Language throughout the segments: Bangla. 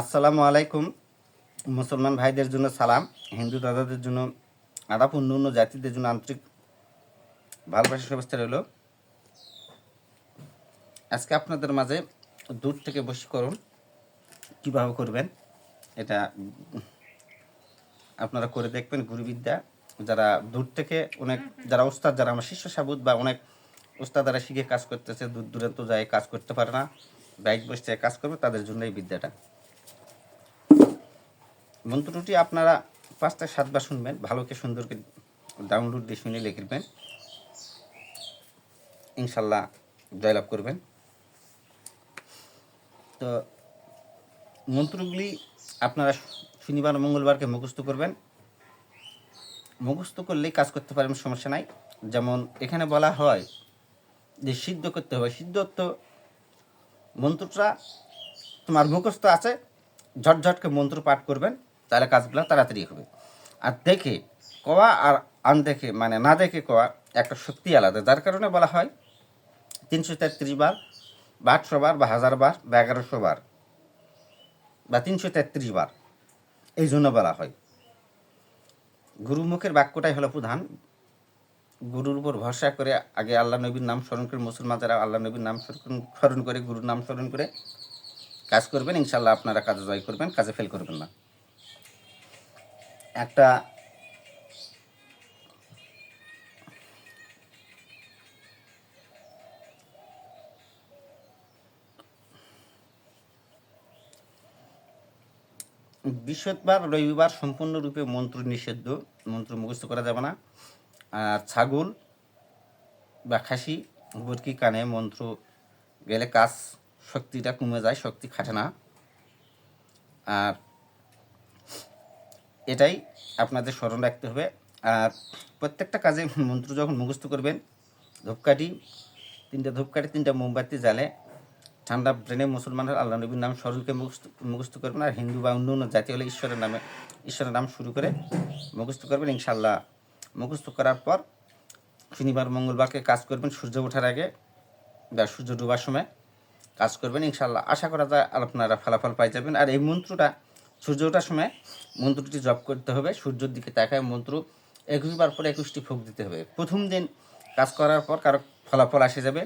আসসালামু আলাইকুম। মুসলমান ভাইদের জন্য সালাম, হিন্দু দাদাদের জন্য আদাপ অন্য অন্য জাতিদের জন্য আন্তরিক ভালোবাসা, শুভেচ্ছা রইল। আজকে আপনাদের মাঝে দূর থেকে বশীকরণ কীভাবে করবেন, এটা আপনারা করে দেখবেন গুরুবিদ্যা। যারা দূর থেকে অনেক, যারা ওস্তাদ, যারা আমার শিষ্য সাবুদ বা অনেক ওস্তাদারা শিখে কাজ করতেছে, দূর দূরান্ত যায়, কাজ করতে পারে না, বাইক বসে কাজ করবে, তাদের জন্য এই বিদ্যাটা। মন্ত্রটি আপনারা পাঁচটা সাতবার শুনবেন, ভালোকে সুন্দরকে ডাউনলোড দিয়ে শুনে লিখবেন ইনশাল্লাহ জয়লাভ করবেন। তো মন্ত্রগুলি আপনারা শনিবার মঙ্গলবারকে মুখস্থ করবেন। মুখস্থ করলেই কাজ করতে পারেন, সমস্যা নাই। যেমন এখানে বলা হয় যে সিদ্ধ করতে হবে। সিদ্ধ সিদ্ধত্ব মন্ত্রটা তোমার মুখস্থ আছে, ঝটঝটকে মন্ত্র পাঠ করবেন। তাহলে কাজগুলো তাড়াতাড়ি হবে। আর দেখে কোয়া আর আন দেখে মানে না দেখে কোয়া একটা শক্তি আলাদা, যার কারণে বলা হয় তিনশো তেত্রিশ বার বা আটশো বার বা হাজার বার বা এগারোশো বার বা তিনশো তেত্রিশ বার, এই জন্য বলা হয়। গুরুমুখের বাক্যটাই হলো প্রধান। গুরুর উপর ভরসা করে আগে আল্লাহ নবীর নাম স্মরণ করে, মুসলমান যারা আল্লাহ নবীর নাম স্মরণ- স্মরণ করে, গুরুর নাম স্মরণ করে কাজ করবেন ইনশাল্লাহ আপনারা কাজে জয় করবেন, কাজে ফেল করবেন না। একটা বৃহস্পতিবার, রবিবার সম্পূর্ণরূপে মন্ত্র নিষিদ্ধ। মন্ত্র মুখস্থ করা যাবে না। আর ছাগল বা খাসি, বরকি, কানে মন্ত্র গেলে কাজ শক্তিটা কমে যায়, শক্তি খাটে না। আর এটাই আপনাদের স্মরণ রাখতে হবে। আর প্রত্যেকটা কাজে মন্ত্র যখন মুখস্থ করবেন, ধূপকাঠি, তিনটা ধূপকাঠি, তিনটা মোমবাতি জ্বালে ঠান্ডা ব্রেনে মুসলমানরা আল্লাহ নবীর নাম স্মরণকে মুখস্থ মুখস্থ করবেন আর হিন্দু বা অন্য অন্য জাতি হলে ঈশ্বরের নামে, ঈশ্বরের নাম শুরু করে মুখস্থ করবেন ইনশাল্লাহ মুখস্থ করার পর শনিবার, মঙ্গলবারকে কাজ করবেন সূর্য ওঠার আগে বা সূর্য ডুবার সময় কাজ করবেন ইনশাল্লাহ আশা করা যায় আপনারা ফলাফল পাই যাবেন। আর এই মন্ত্রটা সূর্য ওঠার সময় মন্ত্রটি জপ করতে হবে, সূর্যের দিকে তাকায় মন্ত্র একুশ বার পরে একুশটি ফুক দিতে হবে। প্রথম দিন কাজ করার পর কারও ফলাফল আসে যাবে।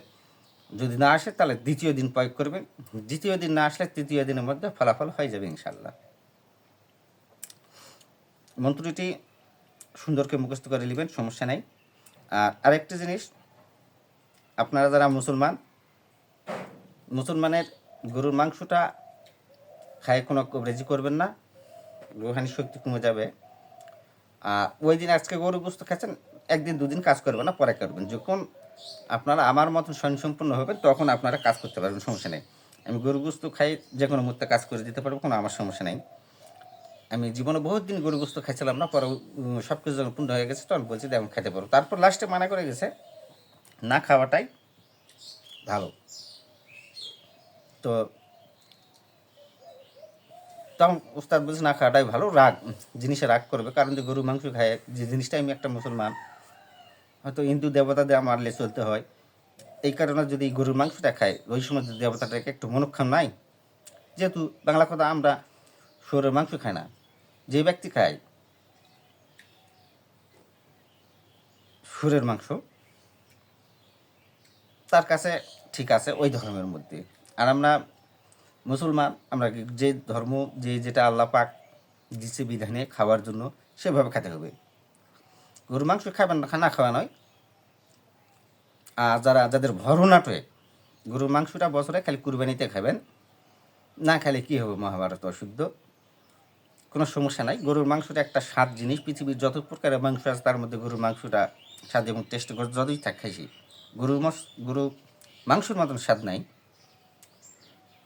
যদি না আসে, তাহলে দ্বিতীয় দিন প্রয়োগ করবেন। দ্বিতীয় দিন না আসলে তৃতীয় দিনের মধ্যে ফলাফল হয়ে যাবে ইনশাল্লাহ মন্ত্রটি সুন্দরকে মুখস্থ করে নেবেন, সমস্যা নেই। আর আরেকটা জিনিস, আপনারা যারা মুসলমান, মুসলমানের গরুর মাংসটা খায় কোনো কবরেজি করবেন না। রুহানি শক্তি কমে যাবে। ওই দিন আজকে গরু গোস্ত খাচ্ছেন, একদিন দুদিন কাজ করবেন না, পরে করবেন। যখন আপনারা আমার মতন স্বয়ংসম্পূর্ণ হবেন, তখন আপনারা কাজ করতে পারবেন, সমস্যা নেই। আমি গরু গোস্ত খাই যে কোনো মুহূর্তে কাজ করে দিতে পারব, কোনো আমার সমস্যা নেই। আমি জীবনে বহুত দিন গরু গোস্ত খাইছিলাম না, পরে সব কিছু যখন পূর্ণ হয়ে গেছে তখন বলছি আমি খেতে পারব। তারপর লাস্টে মানা করে গেছে, না খাওয়াটাই ভালো। তো তখন উস্তাদ বলছে, না, খাওয়াটাই ভালো, রাগ, জিনিসে রাগ করবে। কারণ যে গরু মাংস খায়, যে জিনিসটা আমি একটা মুসলমান, হয়তো হিন্দু দেবতাদের মারলে চলতে হয়। এই কারণে যদি গরুর মাংসটা খায়, ওই সময় দেবতাটাকে একটু মনক্ষণ নাই, যেহেতু বাংলা কথা আমরা শুয়োরের মাংস খাই না, যে ব্যক্তি খায় সুরের মাংস, তার কাছে ঠিক আছে ওই ধর্মের মধ্যে। আর আমরা মুসলমান, আমরা যে ধর্ম, যে যেটা আল্লাহ পাক দিচ্ছে বিধানে খাওয়ার জন্য, সেভাবে খেতে হবে। গরু মাংস খাবেন না খাওয়া নয়। আর যারা, যাদের ভরনাটে গরুর মাংসটা বছরে খালি কুরবানিতে খাবেন, না খেলে কী হবে? মহাভারত অশুদ্ধ। কোনো সমস্যা নাই। গরুর মাংসটা একটা স্বাদ জিনিস। পৃথিবীর যত প্রকারের মাংস আছে, তার মধ্যে গরুর মাংসটা স্বাদ এবং টেস্ট যতই থাক খাইছি, গরুর গরু মাংসের মতন স্বাদ নাই।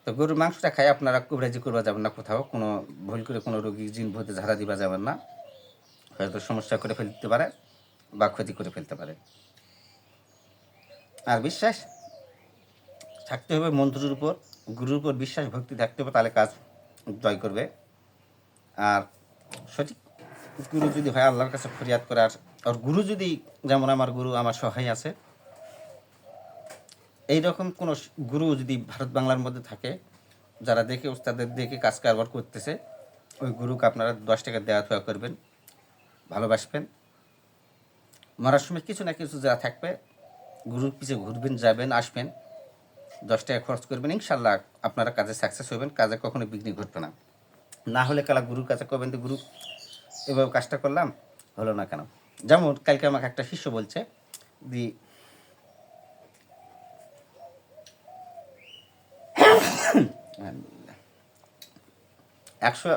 তো গরুর মাংসটা খাই, আপনারা কুবরাজি করবা যাবেন না কোথাও, কোনো ভুল করে কোনো রোগী জিন ভূতে ঝাড়া দিবা যাবেন না। হয়তো সমস্যা করে ফেলতে পারে বা ক্ষতি করে ফেলতে পারে। আর বিশ্বাস, থাকতে হবে মন্ত্রের উপর, গুরুর উপর বিশ্বাস, ভক্তি থাকতে হবে, তাহলে কাজ জয় করবে। আর সঠিক গুরু যদি হয়, আল্লাহর কাছে ফরিয়াদ করে আর আর গুরু যদি, যেমন আমার গুরু, আমার সহায় আছে এইরকম কোনো গুরু যদি ভারত বাংলার মধ্যে থাকে, যারা দেখে ওস্তাদের দেখে কাজ কারবার করতেছে, ওই গুরুকে আপনারা দশ টাকা দেওয়া থাওয়া করবেন, ভালোবাসবেন। মরার সময় কিছু না কিছু যা থাকবে, গুরুর পিছে ঘুরবেন, যাবেন, আসবেন, দশ টাকা খরচ করবেন, ইনশাল্লাহ আপনারা কাজে সাকসেস হবেন, কাজে কখনো বিঘ্নি ঘটবে না। না হলে কালা গুরুর কাছে করবেন তো গুরু, এভাবে কাজটা করলাম, হলো না কেন? যেমন কালকে আমাকে একটা শিষ্য বলছে দি একশো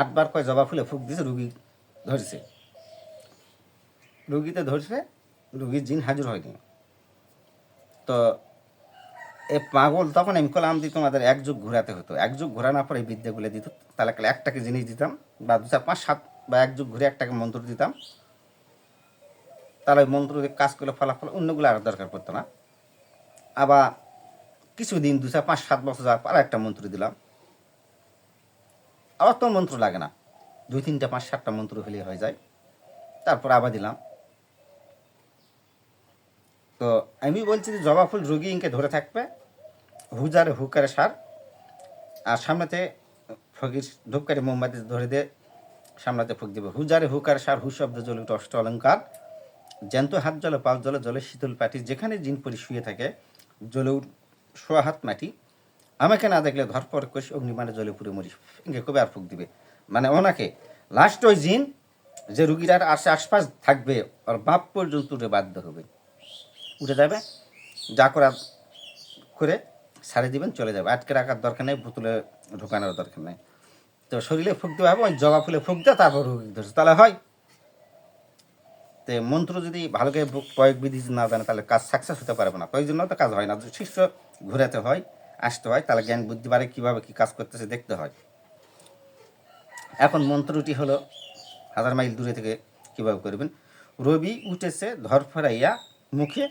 আটবার কয় জবা ফুলে ফুক দিয়েছে রুগী ধরছে। রুগীতে ধরছে, রুগীর জিন হাজির হয়নি। তো এ পাগল তখন আমি করলাম যে তোমাদের এক যুগ ঘোরাতে হতো। এক যুগ ঘোরানোর পরে এই বিদ্যাগুলো দিত। তাহলে একটাকে জিনিস দিতাম, বা দু চার, পাঁচ, সাত, বা এক যুগ ঘুরে একটাকে মন্ত্র দিতাম। তাহলে ওই মন্ত্র কাজ করলে ফলাফল অন্যগুলো আর দরকার পড়তো না। আবার কিছুদিন, দু চার, পাঁচ, সাত বছর যাওয়ার পর একটা মন্ত্র দিলাম। আবার তো মন্ত্র লাগে না। দুই, তিনটা, পাঁচ, সাতটা মন্ত্র হলে হয়ে যায়। তারপর আবার দিলাম। তো আমি বলছি যে জবা ফুল রোগী ইনকে ধরে থাকবে। হুজারে হুকারে সার। আর সামনেতে ফকির ধূপকারি মোমবাতি ধরে দিয়ে সামনেতে ফুক দিবে। হুজারে হুকার সার, হু শব্দ উঠে অষ্ট অলঙ্কার। জ্যান্ত হাত জলে, পাল জলে জলে শীতল পাটি, যেখানে জিন পরি শুয়ে থাকে, জলে শোয়া হাত মাটি। আমাকে না দেখলে ধরপর কষি অগ্নিমানে জলে পুরে মরি ইনকে কবে আর ফুক দিবে? মানে ওনাকে লাস্ট ওই জিন, যে রুগীরার আশে আশপাশ থাকবে, ওর বাপ পর্যন্ত উঠে বাধ্য হবে। উঠে যাবে, যা করার করে সারি দিবেন, চলে যাবে। আটকে রাখার দরকার নেই, বোতলে ঢোকানোর দরকার নেই। তো শরীরে ফুক দেওয়া হবে, ওই জবা ফুলে ফুক দেয় তারপর রোগী ধরছে। তাহলে হয়। তো মন্ত্র যদি ভালো করে প্রয়োগ বিধি না জানে, তাহলে কাজ সাকসেস হতে পারবে না। ওই তো কাজ হয় না। শিষ্য ঘুরাতে হয়, আসতে হয়, তাহলে জ্ঞান বুদ্ধি বাড়ে, কীভাবে কী কাজ করতেছে দেখতে হয়। এখন মন্ত্রটি হলো, হাজার মাইল দূরে থেকে কীভাবে করবেন? রবি উঠেছে ধরফরাইয়া মুখে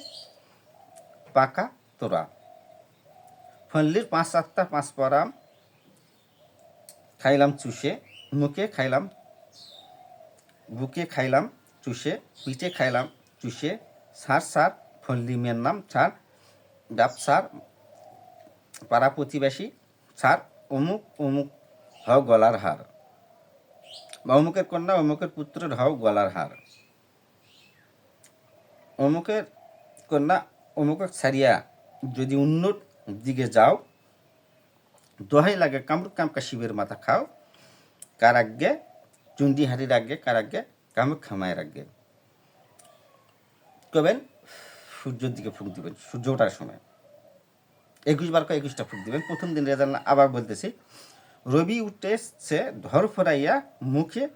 পাকা তোরা ফল্লির পাঁচ সাতটা পাঁচ পরাম, খাইলাম চুষে, মুখে খাইলাম, বুকে খাইলাম চুষে, পিঠে খাইলাম চুষে, সার সার ফল্লি মেয়ের নাম ছাড় ডাব সার পাড়া প্রতিবেশী ছাড় অমুক অমুক, হও গলার হার। বা অমুকের কন্যা, অমুকের পুত্রের হও গলার হার। অমুকের কন্যা, অমুকের ছাড়িয়া যদি উন্নত দিকে যাও, দোহাই লাগে কামরুক কামকা শিবের মাথা খাও কার আগে চুন্ডি হাড়ির আগে কার আগে কামুক খামায়ের আগে কবেন? সূর্যের দিকে ফুক দিবেন, সূর্য ওঠার সময়। একুশ বার করে একুশটা ফুক দিবেন। প্রথম দিন রেজাল্ট আবার বলতেছি, রবি উঠেছে ধর ফরাইয়া মুখে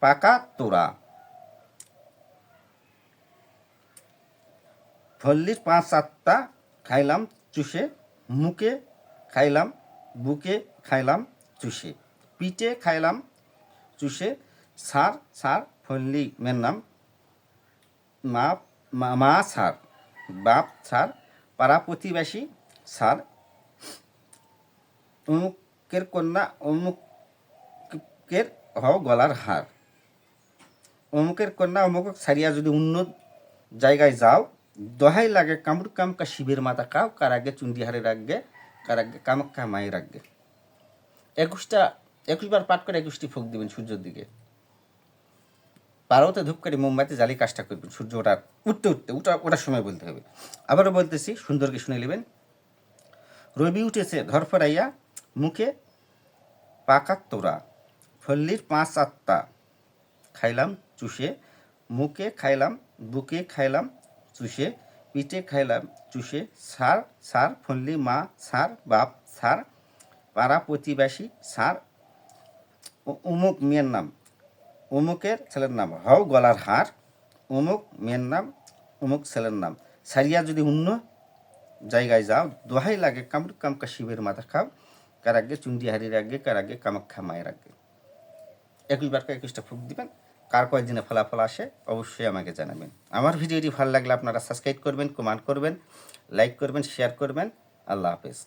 পাকা তোরা ফল্লির পাঁচ সাতটা খাইলাম চুষে, মুখে খাইলাম, বুকে খাইলাম চুষে, পিঠে খাইলাম চুষে, সার সার, ফল্লি, মের নাম মা- মা সার, বাপ সার পাড়া প্রতিবেশী সার অমুকের কন্যা, অমুকের হও গলার হার। অমুকের কন্যা, অমুক ছাড়িয়া যদি উন্নত জায়গায় যাও, দহাই লাগে কামড় কামকা শিবের মাথা খাও কার আগে চুন্ডি হারে রাখবে কার আগে কামাক্ষা মায়ের রাখবে একুশটা, একুশবার পাঠ করে একুশটি ফুক দিবেন সূর্যের দিকে। পারোতে ধূপকাঠি মোমবাতি জ্বালিয়ে কাজটা করবেন। সূর্য ওঠার উঠতে উঠতে, উঠা, ওঠার সময় বলতে হবে। আবারও বলতেছি, সুন্দরকে শুনে নেবেন। রবি উঠেছে ধরফরাইয়া মুখে পাকা তোরা ফল্লির পাঁচ আত্মা। খাইলাম চুষে, মুখে খাইলাম, বুকে খাইলাম চুষে, পিঠে খাইলাম চুষে, সার সার, ফল্লি, মা, সার, বাপ, সার, পাড়া প্রতিবেশী, সার অমুক মেয়ের নাম। অমুকের ছেলের নাম হও গলার হার অমুক মেয়ের নাম অমুক ছেলের নাম। সারিয়া যদি অন্য জায়গায় যাও, দোহাই লাগে কামড় কামকা শিবের মাথা খাও কার আগে চুন্ডি হারির আগে কার আগে কামাক্ষা মায়ের আগে। একুশ বার করে একুশটা ফুক দিবেন, কার কয়েকদিনে ফলাফল আসে অবশ্যই আমাকে জানাবেন। আমার ভিডিওটি ভালো লাগলে আপনারা সাবস্ক্রাইব করবেন কমেন্ট করবেন লাইক করবেন শেয়ার করবেন। আল্লাহ হাফেজ।